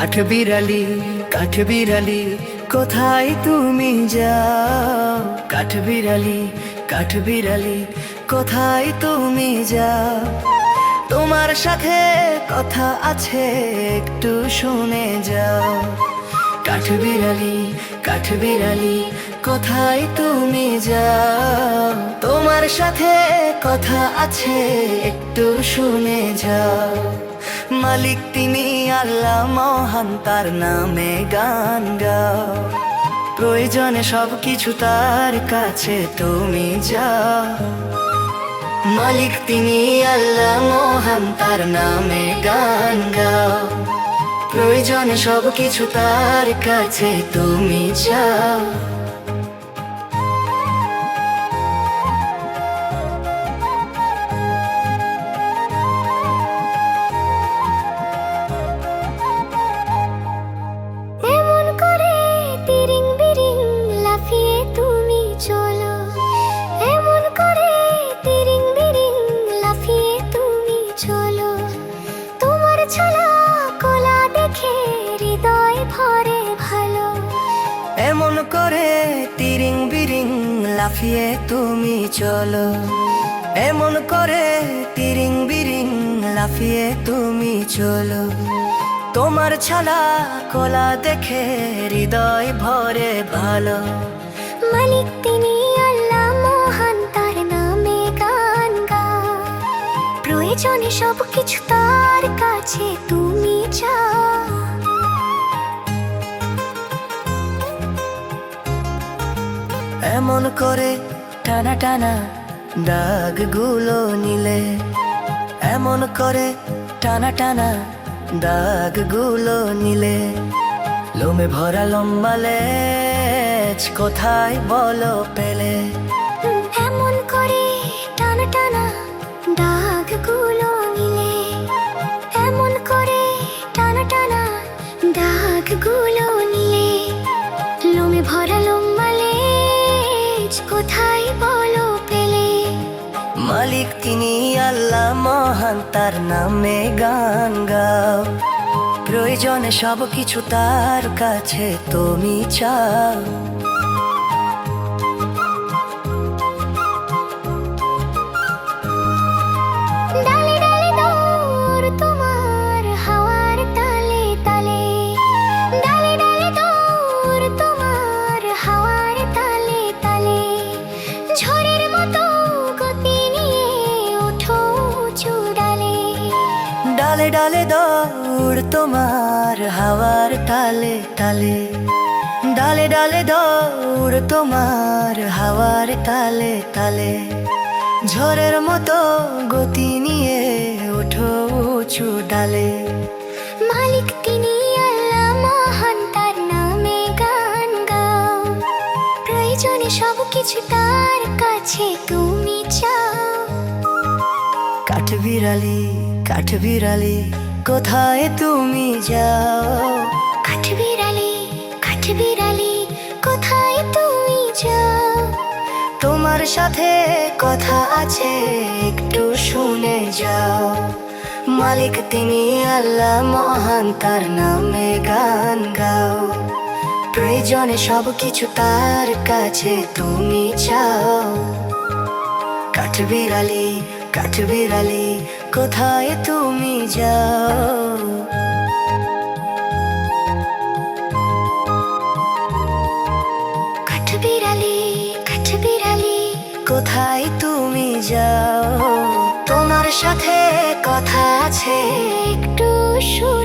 কাঠ বিড়ালি কাঠ বিড়ালি কোথায় তুমি যাও? কাঠ বিড়ালি কাঠ বিড়ালি কোথায় তুমি যাও? তোমার সাথে কথা আছে, একটু শুনে যাও। কাঠ বিড়ালি কাঠ বিড়ালি কোথায় তুমি যাও? তোমার সাথে কথা আছে, একটু শুনে যাও। মালিক তিনি আল্লাহ মহান, তার নামে গান গাও। প্রয়োজনে সব কিছু তার কাছে তুমি যাও। মালিক তিনি আল্লাহ মহান, তার নামে গান গাও। প্রয়োজনে সব কিছু তার কাছে তুমি চাও লাফিয়ে তুমি চলো। এমন করে তিরিং বিরিং লাফিয়ে তুমি চলো। তোমার ছালা কলা দেখে হৃদয় ভরে ভালো। মালিক তিনি আল্লাহ মহান, তার নামে গান গাও প্রয়োজনে সব কিছু তার কাছে এমন করে টানা টানা দাগগুলো নিলে। এমন করে টানা টানা দাগগুলো নিলে। লোমে ভরা লম্বা লেজ কোথায় বলো পেলে? এমন করে টানা টানা দাগগুলো নিলে। এমন করে টানা টানা দাগগুলো নিলে। লোমে ভরা মালিক তিনি আল্লাহ মহান, তার নামে গান গাও। প্রয়োজনে সব কিছু তার কাছে তুমি চাও। তোমার হাওয়ার তালে তালে ডালে ডালে দৌড় তোমার হাওয়ার তালে তালে। ঝড়ের মতো গতি নিয়ে ওঠো উঁচু ডালে। মালিক তিনি আল্লাহ মহান তার নামে গান গাও। প্রয়োজনে সব কিছু তার কাছে তুমি চাও। কাঠ বিড়ালি কাঠ বিড়ালি কোথায় তুমি যাও? কাঠ বিড়ালি কাঠ বিড়ালি কোথায় তুমি যাও? তোমার সাথে কথা আছে একটু শুনে যাও। মালিক তিনি আল্লাহ মহান তার নামে গান গাও। প্রয়োজনে সব কিছু তার কাছে তুমি চাও। কাঠ বিড়ালি কাঠ বিড়ালি কোথায় তুমি যাও? কোথায় তুমি যাও? তোমার সাথে কথা আছে। একটু শুনে।